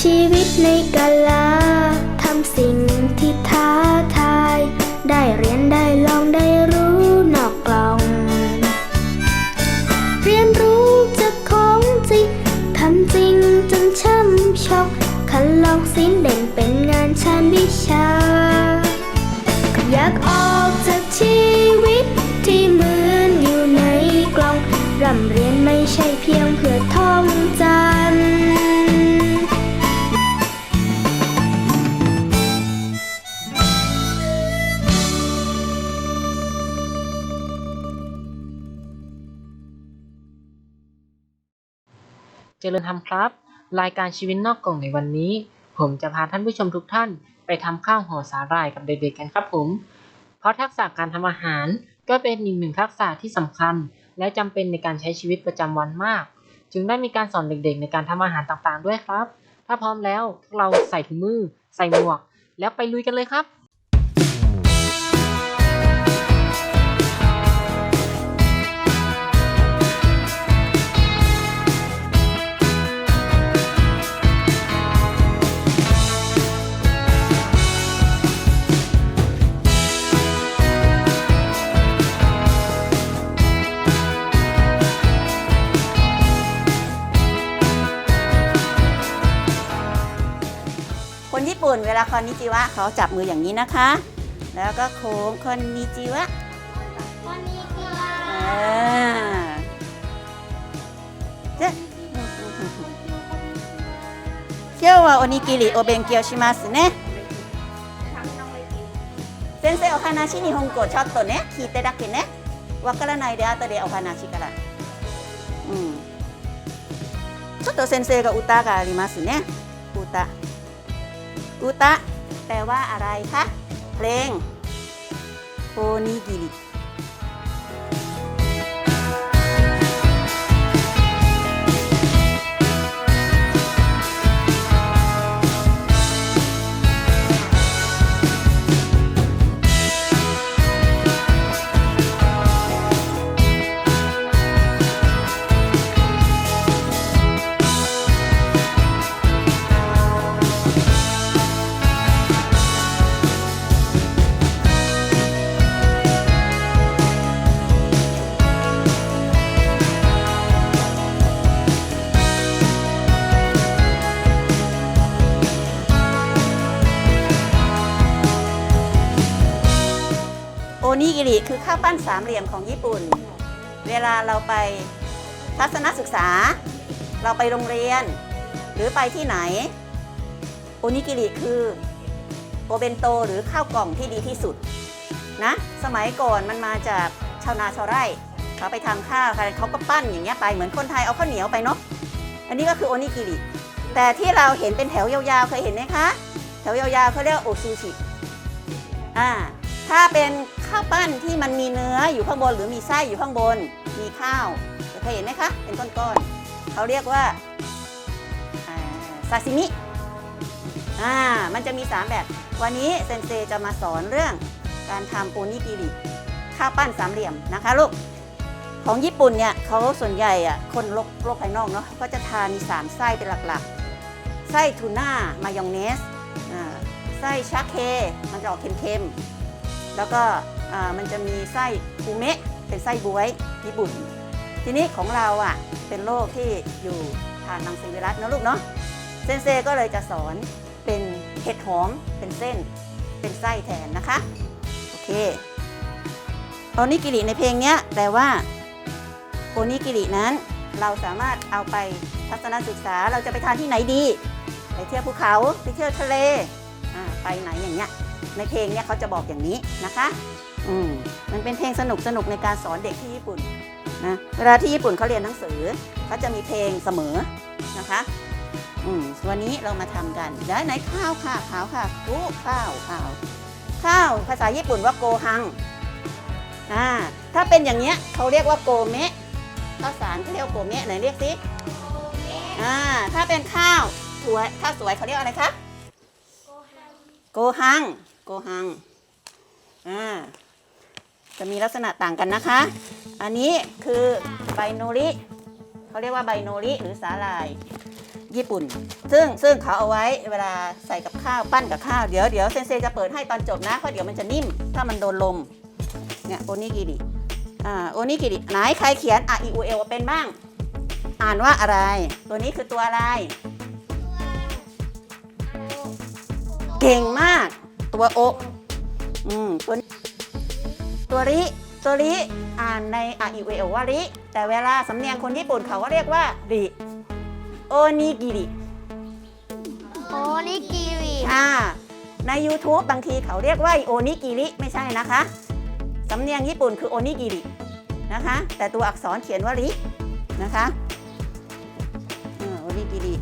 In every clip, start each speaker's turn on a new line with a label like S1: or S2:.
S1: ชีวิตในกาลาทำสิ่งที่ท้าทาย ได้เรียนได้ลองได้รู้นอกกล่อง เรียนรู้จากของจริงทำจริงจนช้ำชอกคันลองสิ้นเด่นเป็นงานชานวิชา เจ
S2: ริญธรรมครับ รายการชีวิตนอกกล่องในวันนี้ ผมจะพาท่านผู้ชมทุกท่าน ไปทำข้าวห่อสาหร่ายกับเด็กๆกันครับผม เพราะทักษะการทำอาหารก็เป็นอีกหนึ่งทักษะที่สำคัญ และจำเป็นในการใช้ชีวิตประจำวันมาก จึงได้มีการสอนเด็กๆ ในการทำอาหารต่างๆ ด้วยครับ ถ้าพร้อมแล้วเราใส่ถุงมือ ใส่หมวก แล้วไปลุยกันเลยครับา
S3: คอนนิจิวะเขาจับมืออย่างนี้นะคะ แล้วก็โค้งคอนนิจิวะอ่าเจ๊今日はおにぎりお勉強しますね先生お話日本語ちょっとね聞いてだけねわからないで後でお話からうんちょっと先生が歌がありますね歌 อุตะ แปลว่าอะไรคะ เพลง โอนิกิริ ริคือข้าวปั้นสามเหลี่ยมของญี่ปุ่น เวลาเราไปทัศนศึกษา เราไปโรงเรียน หรือไปที่ไหน โอนิกิริคือโอเบนโตหรือข้าวกล่องที่ดีที่สุดนะสมัยก่อนมันมาจากชาวนาชาวไร่เขาไปทำข้าวเขาก็ปั้นอย่างเงี้ยไปเหมือนคนไทยเอาข้าวเหนียวไปเนาะอันนี้ก็คือโอนิกิริแต่ที่เราเห็นเป็นแถวยาวๆเคยเห็นไหมคะ แถวยาวๆเขาเรียกโอซูชิอ่าถ้าเป็น ข้าวปั้นที่มันมีเนื้ออยู่ข้างบนหรือมีไส้อยู่ข้างบน มีข้าวเคยเห็นไหมคะ เป็นก้อนๆเขาเรียกว่าซาซิมิอ่ามันจะมี 3 แบบ วันนี้เซนเซจะมาสอนเรื่องการทำโอนิกิริข้าวปั้นสามเหลี่ยมนะคะลูกของญี่ปุ่นเนี่ยเขาส่วนใหญ่อะคนโลกโลกภายนอกเนาะก็จะทานมีสามไส้เป็นหลักๆ ไส้ทูน่ามายองเนสอ่าไส้ชาเคมันจะออกเค็มๆ แล้วก็ มันจะมีไส้อูเมะเป็นไส้บวยญี่ปุ่น ทีนี้ของเราอะเป็นโรคที่อยู่ทางนังซีวิรัสนะลูกเนาะเซนเซก็เลยจะสอนเป็นเห็ดหอมเป็นเส้นเป็นไส้แทนนะคะ โอเคโอนิกิริในเพลงเนี้ยแปลว่าโอนิกิรินั้นเราสามารถเอาไปทัศนศึกษาเราจะไปทานที่ไหนดี ไปเที่ยวภูเขาไปเที่ยวทะเลไปไหนอย่างเงี้ยในเพลงเนี่ยเขาจะบอกอย่างนี้นะคะ อืมมันเป็นเพลงสนุกสนุกในการสอนเด็กที่ญี่ปุ่นนะเวลาที่ญี่ปุ่นเขาเรียนหนังสือเขาจะมีเพลงเสมอนะคะอืมวันนี้เรามาทำกันได้ไหนข้าวค่ะข้าวค่ะอู้ข้าวข้าวข้าวภาษาญี่ปุ่นว่าโกฮังอ่าถ้าเป็นอย่างเงี้ยเขาเรียกว่าโกเมะข้าวสารเขาเรียกว่าโกเมะไหนเรียกสิอ่าถ้าเป็นข้าวสวยข้าวสวยเขาเรียกอะไรคะโกฮังโกฮัง จะมีลักษณะต่างกันนะคะ อันนี้คือใบโนริเขาเรียกว่าใบโนริหรือสาหร่ายญี่ปุ่น ซึ่งซึ่งเขาเอาไว้เวลาใส่กับข้าวปั้นกับข้าว เดี๋ยวเดี๋ยวเซนเซจะเปิดให้ตอนจบนะเพราะเดี๋ยวมันจะนิ่ม ถ้ามันโดนลม เนี่ยโอนิกิริอ่าโอนิกิริไหนใครเขียนอะอีอูเอลเป็นบ้าง อ่านว่าอะไร ตัวนี้คือตัวอะไร เก่งมาก ตัวโออืมตัวนี้ ตัวริตัวริอ่านในอะอีอูเอลว่าริ แต่เวลาสำเนียงคนญี่ปุ่นเขาก็เรียกว่าริโอนิกิริ
S4: โอนิกิริ
S3: อ่าใน YouTube บางทีเขาเรียกว่าโอนิกิริไม่ใช่นะคะ สำเนียงญี่ปุ่นคือโอนิกิรินะคะ แต่ตัวอักษรเขียนว่ารินะคะอ่าโอนิกิริ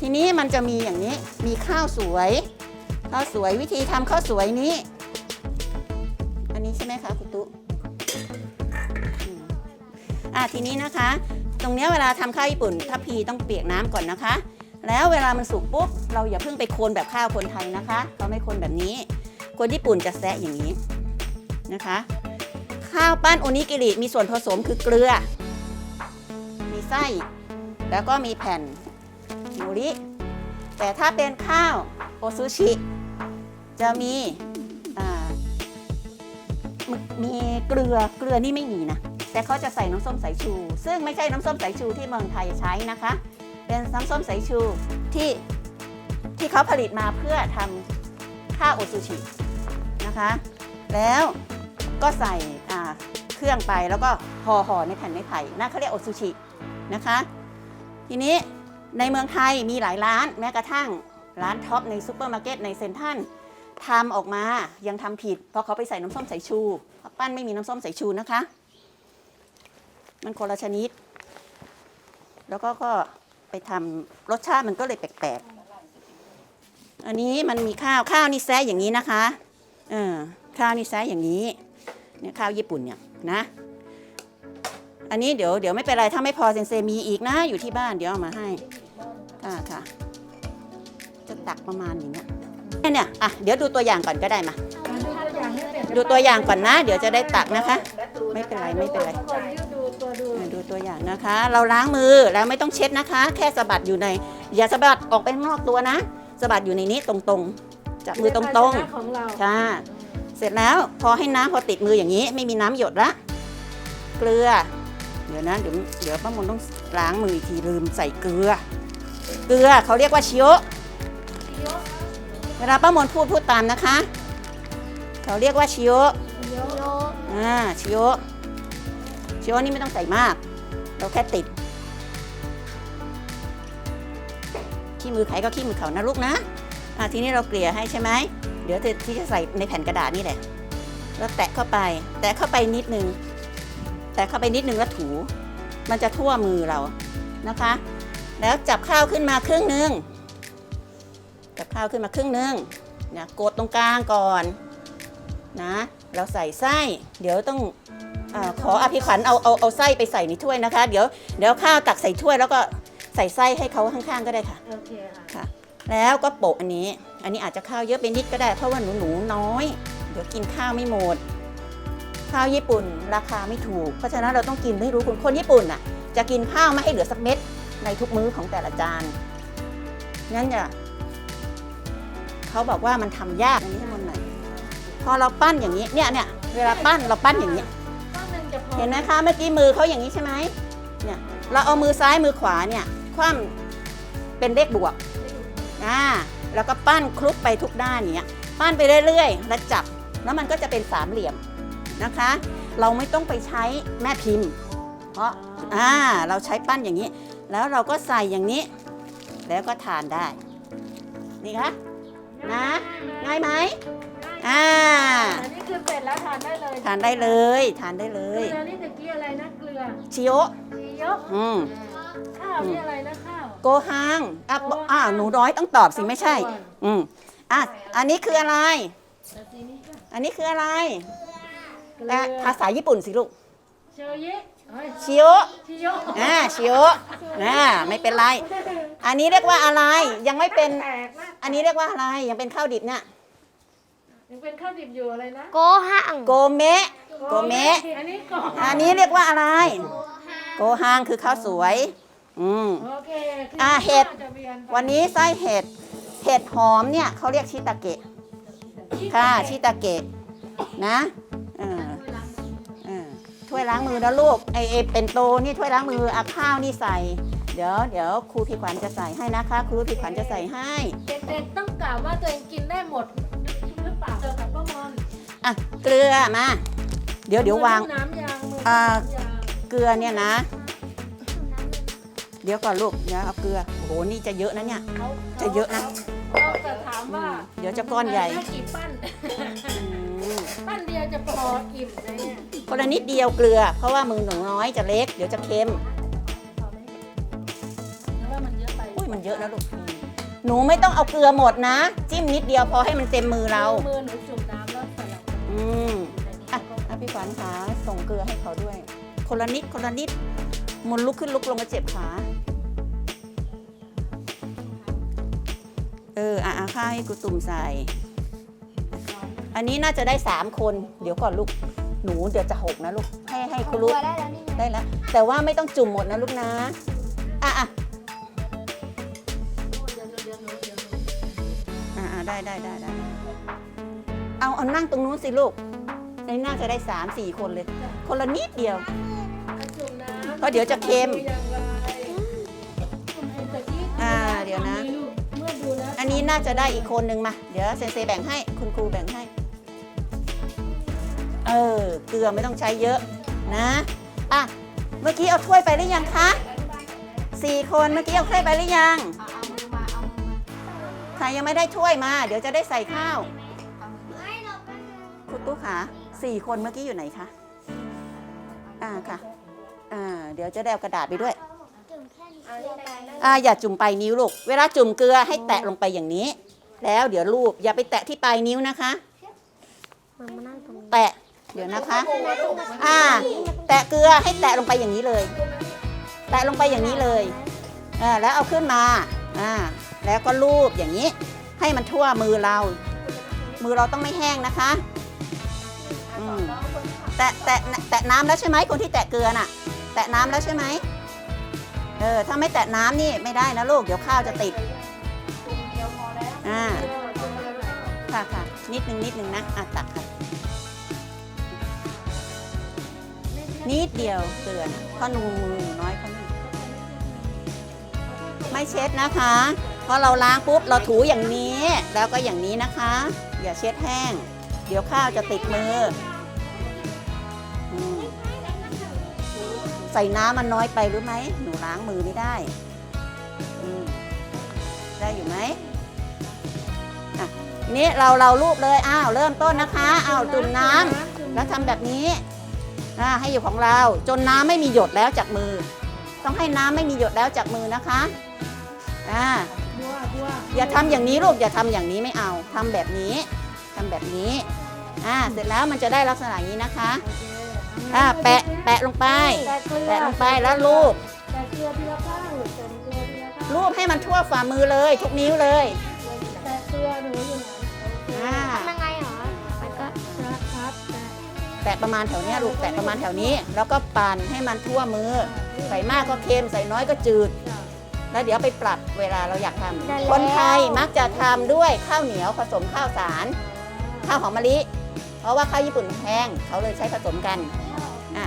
S3: ทีนี้มันจะมีอย่างนี้มีข้าวสวย ข้าวสวยวิธีทำข้าวสวยนี้อันนี้ใช่ไหมคะคุณตุ๊อืมอ่าทีนี้นะคะ ตรงนี้เวลาทำข้าวญี่ปุ่นทัพพีต้องเปียกน้ำก่อนนะคะ แล้วเวลามันสุกปุ๊บเราอย่าเพิ่งไปโคนแบบข้าวคนไทยนะคะเขาไม่โคนแบบนี้ คนญี่ปุ่นจะแซะอย่างนี้นะคะ ข้าวปั้นโอนิกิริมีส่วนผสมคือเกลือ มีไส้ แล้วก็มีแผ่นโนริแต่ถ้าเป็นข้าวโอซูชิจะมี มีเกลือเกลือนี่ไม่มีนะ แต่เขาจะใส่น้ำส้มสายชู ซึ่งไม่ใช่น้ำส้มสายชูที่เมืองไทยใช้นะคะ เป็นน้ำส้มสายชูที่ที่เขาผลิตมาเพื่อทำข้าวโอซูชินะคะ แล้วก็ใส่เครื่องไปแล้วก็ห่อห่อในแผ่นไม้ไผ่นั่นเขาเรียกโอซูชินะคะ ทีนี้ในเมืองไทยมีหลายร้านแม้กระทั่งร้านท็อปในซูเปอร์มาร์เก็ตในเซ็นทรัล ทำออกมายังทำผิด เพราะเขาไปใส่น้ำส้มสายชูปั้นไม่มีน้ำส้มสายชูนะคะ มันคนละชนิด แล้วก็ก็ไปทำรสชาติมันก็เลยแปลกๆ อันนี้มันมีข้าวข้าวนี่แซะอย่างนี้นะคะเออข้าวนี่แซะอย่างนี้เนี่ยข้าวญี่ปุ่นเนี่ยนะ อันนี้เดี๋ยวเดี๋ยวไม่เป็นไรถ้าไม่พอเซนเซมีอีกนะอยู่ที่บ้านเดี๋ยวเอามาให้ค่ะค่ะจะตักประมาณอย่างเนี้ย เนี่ยเนี่ยอะเดี๋ยวดูตัวอย่างก่อนก็ได้มาดูตัวอย่างก่อนนะ เดี๋ยวจะได้ตักนะคะ ไม่เป็นไรไม่เป็นไรมาดูตัวอย่างนะคะ เราล้างมือแล้วไม่ต้องเช็ดนะคะ แค่สะบัดอยู่ใน อย่าสะบัดออกไปข้างนอกตัวนะสะบัดอยู่ในนี้ตรงๆจับมือตรง
S5: ของเรา
S3: ๆค่ะเสร็จแล้วพอให้น้ำพอติดมืออย่างนี้ ไม่มีน้ำหยดละเกลือ เดี๋ยวนะเดี๋ยวเดี๋ยวป้ามนต้องล้างมืออีกทีลืมใส่เกลือ เกลือเขาเรียกว่าชิโยะ เวลาป้ามนพูดพูดตามนะคะ เขาเรียกว่าชิโยะ
S4: โย
S3: อ่าชิโยชิโยนี่ไม่ต้องใส่มาก เราแค่ติด ขี้มือใครก็ขี้มือเขานะลูกนะอะทีนี้เราเกลี่ยให้ใช่ไหม เดี๋ยวที่จะใส่ในแผ่นกระดาษนี่แหละ แล้วแตะเข้าไป แตะเข้าไปนิดนึง แตะเข้าไปนิดนึงแล้วถู มันจะทั่วมือเรานะคะ แล้วจับข้าวขึ้นมาครึ่งหนึง จับข้าวขึ้นมาครึ่งหนึงเนี่ยกดตรงกลางก่อนนะเราใส่ไส้เดี๋ยวต้องอาขออภิขวัญเอาเอาเอาไส้ไปใส่ในถ้วยนะคะ เดี๋ยวเดี๋ยวข้าวตักใส่ถ้วยแล้วก็ใส่ไส้ให้เขาข้างๆก็ได้ค่ะ
S5: โอเคค่ะ
S3: แล้วก็โปะอันนี้ อันนี้อาจจะข้าวเยอะไปนิดก็ได้เพราะว่าหนูหนูๆน้อย เดี๋ยวกินข้าวไม่หมด ข้าวญี่ปุ่นราคาไม่ถูก เพราะฉะนั้นเราต้องกินไม่รู้คุณคนญี่ปุ่นน่ะจะกินข้าวไม่ให้เหลือสักเม็ดในทุกมื้อของแต่ละจานงั้นอย่า เขาบอกว่ามันทำยากอันนี้ให้มันหน่อยพอเราปั้นอย่างนี้เนี่ยเนี่ยเวลาปั้นเราปั้นอย่างนี้เห็นไหมคะเมื่อกี้มือเขาอย่างนี้ใช่ไหมเนี่ยเราเอามือซ้ายมือขวาเนี่ยคว่ำเป็นเลขบวกอ่าแล้วก็ปั้นคลุกไปทุกด้านอย่างเงี้ยปั้นไปเรื่อยๆ แล้วจับแล้วมันก็จะเป็นสามเหลี่ยมนะคะ เราไม่ต้องไปใช้แม่พิมพ์ เพราะอ่าเราใช้ปั้นอย่างนี้ แล้วเราก็ใส่อย่างนี้ แล้วก็ทานได้ นี่คะ นะ ง่ายไหมอ่า
S5: อันนี้คือเสร็จแล้วทานได้เลย
S3: ทานได้เลย ทานได้เล
S5: เก
S3: ย
S5: ลือนี่ตะกี้อะไรนะเกลือ
S3: ชิโอ
S5: ซียก
S3: อืม
S5: ข้าวนี่อะไรนะข้าว
S3: โกฮังอะบอกอ่าหนูน้อยต้องตอบสิไม่ใช่ อืมอะอันนี้คืออะไร อันนี้คืออะไร
S5: เกลื
S3: แต่
S5: อ
S3: ภาษาญี่ปุ่นสิลูก
S5: เชลยิเฮ้ย
S3: ชิโอ
S5: ชิโยก
S3: อ่าชิโออ่าไม่เป็นไร อันนี้เรียกว่าอะไร ยังไม่เป็น
S5: แตกนะ
S3: อันนี้เรียกว่าอะไร ยังเป็นข้าวดิบเนี่ย
S5: ยังเป็นข้าวดิบอยู่อะไรนะ
S4: โกหัง
S3: โกเมะ โกเมะ
S5: อันนี้ก่อน
S3: อันนี้เรียกว่าอะไร โกฮังคือข้าวสวย อืม
S5: โอเคคื
S3: อ่าเห็ด
S5: จะวียไป
S3: วันนี้ไส้เห็ด เห็ดหอมเนี่ยเขาเรียกชิตาเกะ ค่ะชิตาเกะนะเออเออ ถ้วยล้างมือนะลูกไอเอเป็นโตนี่ถ้วยล้างมืออาข้าวนี่ใส่ เดี๋ยวเดี๋ยวครูพี่ขวัญจะใส่ให้นะคะ ครูพี่ขวัญจะใส่ให้
S5: เด็กๆต้องกล่าวว่าตัวเองกินได้หมดหรือเปล่าเจอกับป้ามอน
S3: อะเกลือมา เดี๋ยวเดี๋ยววาง
S5: น้ำยางมือ
S3: อ่า
S5: น้ำยาง
S3: เกลือเนี่ยนะ เดี๋ยวก่อนลูกเดี๋ยวเอาเกลือโอ้โหนี่จะเยอะนะเนี่ย
S5: เขา
S3: จะเยอะนะ
S5: เขาจะถามว่า
S3: เดี๋ยวจะก้อนใหญ่
S5: ได้กี่ปั้น
S3: อืม
S5: ปั้น เดียวจะพออิ่มไหมเนี่ย
S3: คนละนิดเดียวเกลือ เพราะว่ามือหนูน้อยจะเล็กเดี๋ยวจะเค็ม
S5: แล้วว่ามันเยอะไป
S3: อุ้ยมันเยอะนะลูกหนูไม่ต้องเอาเกลือหมดนะ จิ้มนิดเดียวพอให้มันเต็มมือเรา
S5: มือหนูจุ่มน้ำแล้วใส่ลงไป
S3: อืมอะอะพี่ขวัญขาส่งเกลือให้เขาด้วย คนละนิดคนละนิดหมุนลุกขึ้นลุกลงมาเจ็บขา เอออะอะข้าวให้กูตุ่มใส่ อันนี้น่าจะได้สามคน เดี๋ยวก่อนลูก หนูเดี๋ยวจะหกนะลูก ให้ให้คุณลูก
S4: ตัวได้แล้วนี่ไง
S3: ได้แล้ว แต่ว่าไม่ต้องจุ่มหมดนะลูกนะ อะอะ
S5: เดี๋ยวเดี๋ยวหนูเดี๋ยวหนู
S3: อ่าอ่าได้ได้ได้ได้เอาเอานั่งตรงนู้นสิลูกในน่าจะได้สามสี่คนเลย คนละนิดเดียว
S5: เอาจุ่มน้ำ
S3: เพราะเดี๋ยวจะเค็ม
S5: ดูอย่างไรแต่ที่
S3: อ่าเดี๋ยวนะ
S5: เมื่อดูแล้ว
S3: อันนี้น่าจะได้อีกคนนึงมา เดี๋ยวเซนเซแบ่งให้ คุณครูแบ่งให้เออ เกลือไม่ต้องใช้เยอะนะอะเมื่อกี้เอาถ้วยไปหรือยังคะสี่คนเมื่อกี้เอาถ้วยไปหรือยังใครยังไม่ได้ถ้วยมา เดี๋ยวจะได้ใส่ข้าวคุณตู้ขาสี่คนเมื่อกี้อยู่ไหนคะอ่าค่ะอ่าเดี๋ยวจะได้เอากระดาษไปด้วยอ่าอย่าจุ่มปลายนิ้วลูก เวลาจุ่มเกลือให้แตะลงไปอย่างนี้ แล้วเดี๋ยวลูบอย่าไปแตะที่ปลายนิ้วนะคะ
S4: มันมานั่งตรงนี้
S3: แตะ เดี๋ยวนะคะ อ่า แตะเกลือให้แตะลงไปอย่างนี้เลย แตะลงไปอย่างนี้เลยอ่าแล้วเอาขึ้นมา อ่า แล้วก็ลูบอย่างนี้ ให้มันทั่วมือเรา มือเราต้องไม่แห้งนะคะ อืม แตะแตะแตะน้ำแล้วใช่ไหมคนที่แตะเกลือน่ะ แตะน้ำแล้วใช่ไหมเออ ถ้าไม่แตะน้ำนี่ไม่ได้นะลูก เดี๋ยวข้าวจะติด อ่า ค่ะค่ะ นิดนึงนิดนึงนะ อะตักค่ะ นิดเดียวเตือนเพราะนูมือหนูน้อยเขานี่ไม่เช็ดนะคะเพราะเราล้างปุ๊บเราถูอย่างนี้ แล้วก็อย่างนี้นะคะ อย่าเช็ดแห้ง เดี๋ยวข้าวจะติดมือ ใส่น้ำมันน้อยไปหรือไหมหนูล้างมือไม่ได้ได้อยู่ไหมอะทีนี้เราเราลูบเลย อ้าว เริ่มต้นนะคะ อ้าวจุ่มน้ำแล้วทำแบบนี้ อ่าให้อยู่ของเราจนน้ำไม่มีหยดแล้วจากมือ ต้องให้น้ำไม่มีหยดแล้วจากมือนะคะอ่า
S5: บัวบัว
S3: อย่าทำอย่างนี้ลูกอย่าทำอย่างนี้ไม่เอาทำแบบนี้ทำแบบนี้อ่าเสร็จแล้วมันจะได้ลักษณะอย่างนี้นะคะอ่าแปะแปะลงไป
S5: แตะเกลือ
S3: แปะลงไปแล้วลูบ
S5: แตะเกลือทีละข้างแตะเกลือทีละข้าง
S3: ลูบให้มันทั่วฝ่ามือเลย ทุกนิ้วเลย
S5: แตะเกลือหนูอยู่ไหน
S3: อ่า
S5: แตะ
S3: ประมาณแถวเนี้ยลูกแตะประมาณแถวนี้ แล้วก็ปั่นให้มันทั่วมือ ใส่มากก็เค็มใส่น้อยก็จืด แล้วเดี๋ยวไปปรับเวลาเราอยากทำ
S4: ได้แล้ว
S3: คนไทยมักจะทำด้วยข้าวเหนียวผสมข้าวสาร ข้าวหอมมะลิ เพราะว่าข้าวญี่ปุ่นมันแพงเขาเลยใช้ผสมกัน อะ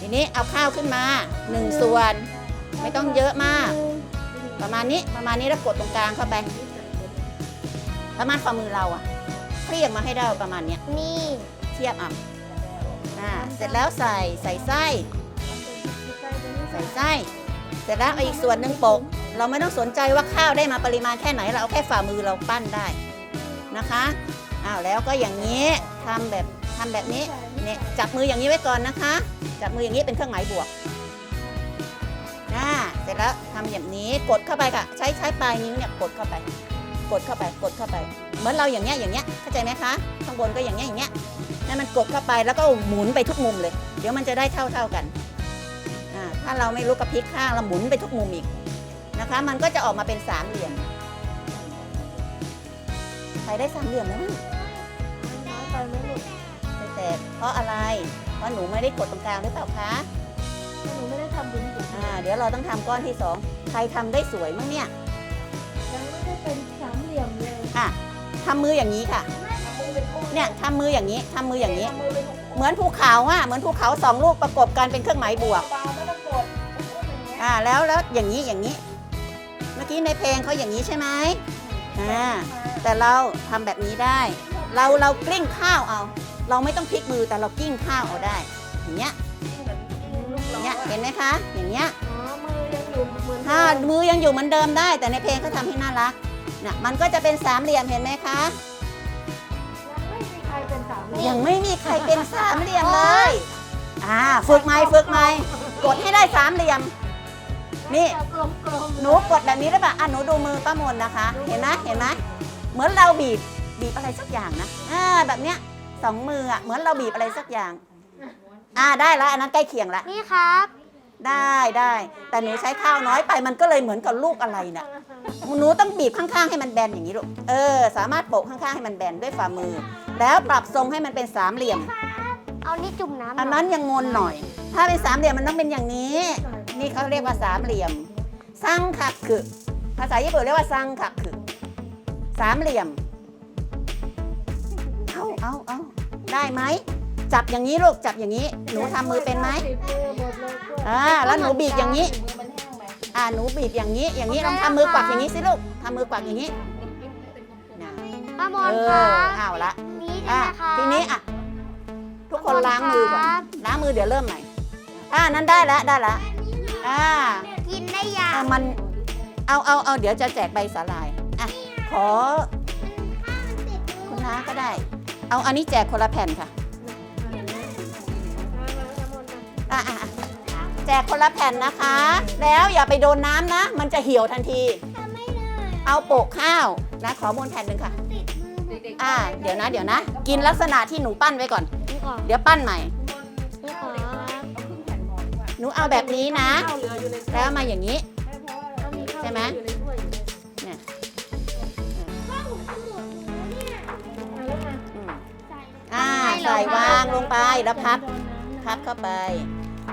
S3: ทีนี้เอาข้าวขึ้นมาหนึ่งส่วน ไม่ต้องเยอะมาก ประมาณนี้ประมาณนี้แล้วกดตรงกลางเข้าไป ประมาณฝ่ามือเราอะเคลี่ยงมาให้ได้ประมาณเนี้ย
S4: นี่
S3: เทียบอะ อ่าเสร็จแล้วใส่ใส่ไส้ ใส่ไส้ เสร็จแล้วเอาอีกส่วนหนึ่งโปะเราไม่ต้องสนใจว่าข้าวได้มาปริมาณแค่ไหนเราเอาแค่ฝ่ามือเราปั้นได้นะคะอ้าวแล้วก็อย่างนี้ทำแบบทำแบบนี้เนี่ยจับมืออย่างนี้ไว้ก่อนนะคะ จับมืออย่างนี้เป็นเครื่องหมายบวกอ่าเสร็จแล้วทำอย่างนี้กดเข้าไปค่ะ ใช้ใช้ปลายนิ้วเนี่ยกดเข้าไป กดเข้าไปกดเข้าไป เหมือนเราอย่างเงี้ยอย่างเงี้ยเข้าใจไหมคะข้างบนก็อย่างเงี้ยอย่างเงี้ย นั่นมันกดเข้าไปแล้วก็หมุนไปทุกมุมเลย เดี๋ยวมันจะได้เท่าเท่าๆกันอ่าถ้าเราไม่รู้กระพลิกข้างเราหมุนไปทุกมุมอีกนะคะ มันก็จะออกมาเป็นสามเหลี่ยมใครได้สามเหลี่ยมแล้ว
S5: น้อยไปไหมลูก
S3: ไม่แตกเพราะอะไร เพราะหนูไม่ได้กดตรงกลางหรือเปล่าคะ
S5: หนูไม่ได้ทำบุญกับ
S3: อ่าเดี๋ยวเราต้องทำก้อนที่สองใครทำได้สวยมั้งเนี่ย
S5: ยังไม่ได้เป็นสามเหลี่ยมเลย
S3: อะทำมืออย่างนี้ค่ะ เนี่ยทำมืออย่างนี้ทำมืออย่างนี้
S5: มือเป็น
S3: เหมือนภูเขาอะเหมือนภูเขาสองลูกประกบกันเป็นเครื่องหมายบวก
S5: เบาแล้วก็กดอย่างเงี้ย
S3: อ่าแล้วแล้วอย่างนี้อย่างนี้ เมื่อกี้ในเพลงเขาอย่างนี้ใช่ไหมอ่าแต่เราทำแบบนี้ได้ เราเรากลิ้งข้าวเอา เราไม่ต้องพลิกมือแต่เรากลิ้งข้าวเอาได้ อย่างเงี้ยอย่างเงี้ยเห็นไหมคะ อย่างเงี้ย
S5: อ๋อมือยังอยู่เหมือน
S3: ถ้ามือยังอยู่เหมือนเดิมได้ แต่ในเพลงเขาทำให้น่ารักน่ะมันก็จะเป็นสามเหลี่ยมเห็นไหมคะ
S5: ยังไม่มีใคร เป็นสามเหลี่ย
S3: ยั
S5: ม
S3: งไม่มีใครเป็นสามเหลี่ยมเลย อ่า ฝึกไหมฝึกไหมกดให้ได้สามเหลี่ยม นี่
S5: กลมกลม
S3: หนูกดแบบนี้ได้ป่ะอะหนูดูมือป้ามนนะคะ เห็นไหมเห็นไหมเหมือนเราบีบ บีบอะไรสักอย่างนะ อ่า แบบเนี้ยสองมืออะ เหมือนเราบีบอะไรสักอย่าง อ่า ได้แล้วอันนั้นใกล้เคียงละ
S4: นี่ครับ
S3: ได้ได้ แต่หนูใช้ข้าวน้อยไป มันก็เลยเหมือนกับลูกอะไรน่ะ หนูต้องบีบข้างๆให้มันแบนอย่างนี้ลูก เออ สามารถโปะข้างๆให้มันแบนด้วยฝ่ามือ แล้วปรับทรงให้มันเป็นสามเหลี่ยม
S4: เอานี่จุ่มน้ำ
S3: อันนั้นยังงนหน่อย ถ้าเป็นสามเหลี่ยมมันต้องเป็นอย่างนี้ นี่เขาเรียกว่าสามเหลี่ยมซังคักคือภาษาญี่ปุ่นเรียกว่าซังคักคือสามเหลี่ยม เอาเอาเอาได้ไหม จับอย่างนี้ลูก จับอย่างนี้ หนูทำมือเป็นไหม
S5: ติดมือหมดเลยกล้วย
S3: อ่า แล้วหนูบีบอย่างนี้
S5: มือมันแห้งไหม
S3: อ่า หนูบีบอย่างนี้ อย่างนี้ลองทำมือกวักอย่างนี้สิลูกทำมือกวักอย่างนี้นะ
S4: ป้ามอ
S3: เอน
S4: ครั
S3: อบเอาละ
S4: นี่
S3: อะ
S4: นะคะ
S3: ทีนี้อะทุกคนล้างมือก่อนล้างมือเดี๋ยวเริ่มใหม่อ่านั้นได้แล้วได้แล้วอ่า
S4: กินได้ยัง
S3: อะมันเอาเอาเอาเดี๋ยวจะแจกใบสาลายอะขอคุณน้าก็ได้ เอาอันนี้แจกคนละแผ่นค่ะอะอะอะแจกคนละแผ่นนะคะ แล้วอย่าไปโดนน้ำนะ มันจะเหี่ยวทันที เอาโปะข้าวนะขอบนแผ่นหนึ่งค่ะ อ่า เดี๋ยวนะ เดี๋ยวนะ กินลักษณะที่หนูปั้นไว้ก่อน
S4: นี่ก่อน
S3: เดี๋ยวปั้นใหม่
S4: นี่ก่อน
S3: หนูเอาแบบนี้นะ
S5: ข้าวเหลืออยู่ใน
S3: แล้วมาอย่างนี้ ใช่ไหม
S5: อยู่ในถ้วยอยู่
S3: เนี่ย
S5: แล้วไง
S3: อืมอ่า ใส่วางลงไปแล้วพับ พับเข้าไป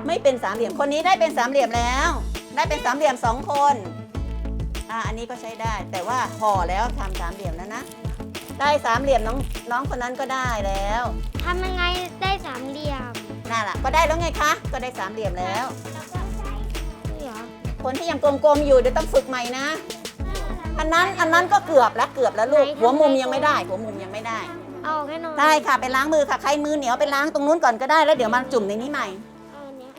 S3: ไม่เป็นสามเหลี่ยม คนนี้ได้เป็นสามเหลี่ยมแล้ว ได้เป็นสามเหลี่ยมสองคน อ่า อันนี้ก็ใช้ได้ แต่ว่าห่อแล้วทำสามเหลี่ยมแล้วนะ ได้สามเหลี่ยมน้องน้องคนนั้นก็ได้แล้ว
S4: ทำยังไงได้สามเหลี่ยม
S3: นั่นแหละก็ได้แล้วไงคะ ก็ได้สามเหลี่ยมแล้ว
S4: นี่เหรอ
S3: คนที่ยังกลมๆอยู่เดี๋ยวต้องฝึกใหม่นะ อันนั้นอันนั้นก็เกือบแล้วเกือบแล้วลูกหัวมุมยังไม่ได้ หัวมุมยังไม่ได้
S4: เอาแค่นอน
S3: ได้ค่ะไปล้างมือค่ะใครมือเหนียวไปล้างตรงนู้นก่อนก็ได้แล้วเดี๋ยวมาจุ่มในนี้ใหม่
S4: เอาอันเนี้ย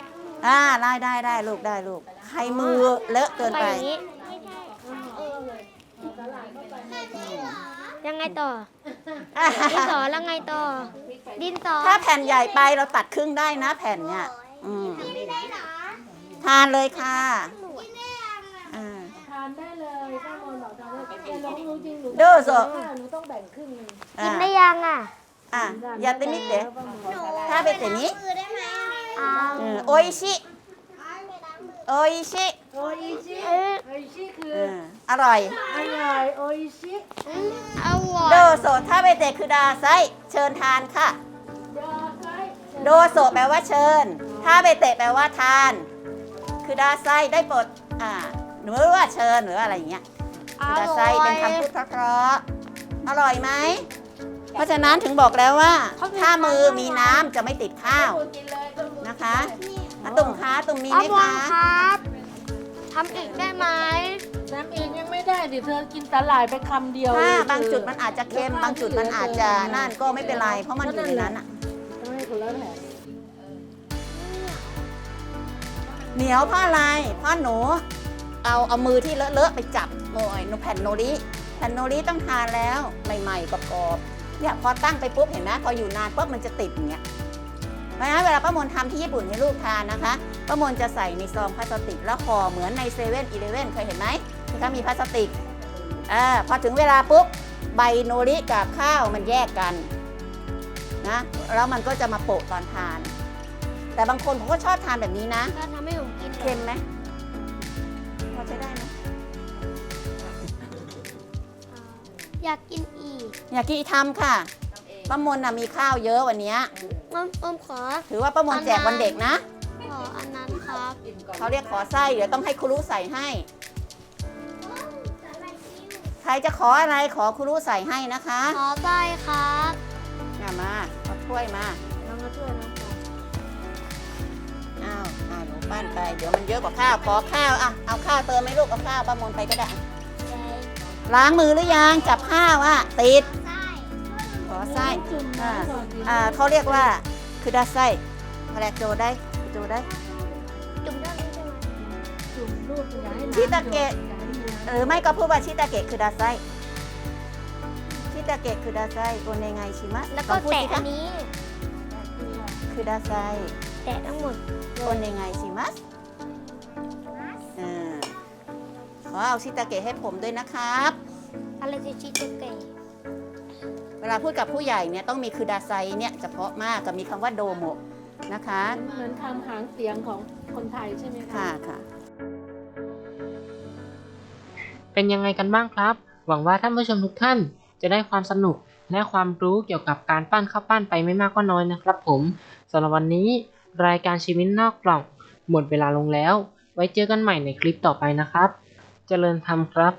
S3: อ่าได้ได้ได้ลูกได้ลูกใครมือเลอะเกินไป
S4: อย่างนี้ ยังไงต่อ ดินสอแล้วไงต่อ ดินสอ
S3: ถ้าแผ่นใหญ่ไปเราตัดครึ่งได้นะแผ่นเนี่ยอืมทานเลยค่ะอ่า
S5: ทานได้เลยป้ามนบอกทานได้แต่น้องรู้จริงหนู
S3: ดูสิ
S5: หนูต้องแบ่งครึ่งหนึง
S4: กินได้ยังอะ
S3: อะอย่าเตมิเตะถ้าเป็นแต่นี้
S4: เอา
S3: เออโออิชิ โออิชิ
S5: โออิชิ
S4: เอ๊ะ
S5: โออิชิคือ
S3: เอออร่อย
S5: อร่อยโออิชิ
S4: อร่อย
S3: โดโซถ้าเบเตะคือดาไซเชิญทานค่ะ
S5: ยอไซ
S3: โดโซแปลว่าเชิญ ถ้าเบเตะแปลว่าทาน คือดาไซได้โปรดอ่าหรือว่าเชิญหรืออะไรอย่างเงี้ย
S4: อ
S3: คือ
S4: ร่
S3: ดา
S4: อย
S3: ไซเป็นคำพูดเพราะๆอร่อยไหมเพราะฉะนั้นถึงบอกแล้วว่า ถ้ามือมีน้ำจะไม่ติดข้าว
S5: กินเลยต้องรู้
S3: นะคะ อาตุ่มคะตุ่มมี
S4: เอา
S3: ไหม
S4: บอล
S3: คะ
S4: ครับทำอีกได้ไหม
S5: น้ำเองยังไม่ได้ดิเธอกินสาหร่ายไปคำเดียว
S3: ถ้า
S5: เลย
S3: บางจุดมันอาจจะเค็มบางจุดมันอาจจะนั่นก็ไม่เป็นไร เพราะมันอยู่ในนั้นอะ
S5: ต้องให้คนละแหละ
S3: เหนียวเพราะอะไรเพราะหนูเอาเอามือที่เลอะๆไปจับโอยหนูแผ่นโนริแผ่นโนริต้องทานแล้วใหม่ๆกรอบๆเนี่ยพอตั้งไปปุ๊บเห็นไหมพออยู่นานปุ๊บมันจะติดอย่างเงี้ย เพราะฉะนั้นเวลาป้ามนทำที่ญี่ปุ่นให้ลูกทานนะคะป้ามนจะใส่ในซองพลาสติกแล้วห่อเหมือนในเซเว่นอีเลเว่นเคยเห็นไหมถ้ามีพลาสติกอ่าพอถึงเวลาปุ๊บใบโนริกับข้าวมันแยกกันนะแล้วมันก็จะมาโปะตอนทาน แต่บางคนเขาก็ชอบทานแบบนี้นะ
S4: ก็ทำให้ผมกิน
S3: เค็มไหมพอใช้ได้ไหม
S4: อยากกินอีก
S3: อยากกินอีกทำค่ะป้ามนน่ะมีข้าวเยอะวันเนี้ ย
S4: อมอมขอ
S3: ถือว่าป้ามนแจกวันเด็กนะ
S4: ขออันนั้นคครับ
S3: เขาเรียกขอไส้เดี๋ยวต้องให้ครูใส่ให้ ใครจะขออะไรขอครูใส่ให้นะคะ
S4: ขอได้ครับ
S3: มามาเอาถ้วยมา
S5: น้องมาช่วยน้องค่ะ
S3: อ้าวอ้าวหนูปั้นไป เดี๋ยวมันเยอะกว่าข้าวขอข้าวอะเอาข้าวเติมไหมลูกเอาข้าวป้ามนไปก็ได้ ล้างมือหรือยังจับข้าวอะติดขอ ไส้
S5: จุ่ม
S3: อ่า
S5: น้ำก่อนดี
S3: อ่าเขาเรียกว่าคือดัสไส้อะไรโจได้โจได้
S4: จุ่มได้ใช่ไหม
S5: จุ่มรูปอย่าให้น้ำ
S3: ชิตาเกะ
S5: อย่าให้น้ำ
S3: หรือไม่ก็พูดว่าชิตาเกะคือดัสไส้ชิตาเกะคือดัสไส้โอเนไงชิมะ
S4: แล้วก็
S3: ลองพูด
S4: แตะ
S3: สิ
S4: อั
S3: คะ
S4: นนี้
S3: คือดัสไส้
S4: แตะทั้งหมด
S3: โอเนไงชิมัสอ่าขอเอาชิตาเกะให้ผมด้วยนะครับ
S4: อะไรจะชิตาเกะ
S3: เวลาพูดกับผู้ใหญ่เนี่ยต้องมีคือดาไซเนี่ยเฉพาะมากกับมีคำว่าโดโมะนะคะ
S5: เหมือนคำหางเสียงของคนไทยใช่ไหมคะ
S3: ค่ะค่ะ
S6: เป็นยังไงกันบ้างครับ หวังว่าท่านผู้ชมทุกท่านจะได้ความสนุกและความรู้เกี่ยวกับการปั้นข้าวปั้นไปไม่มากก็น้อยนะครับผมสำหรับวันนี้ รายการชีวิตนอกกล่อง หมดเวลาลงแล้ว ไว้เจอกันใหม่ในคลิปต่อไปนะครับ เจริญธรรมครับ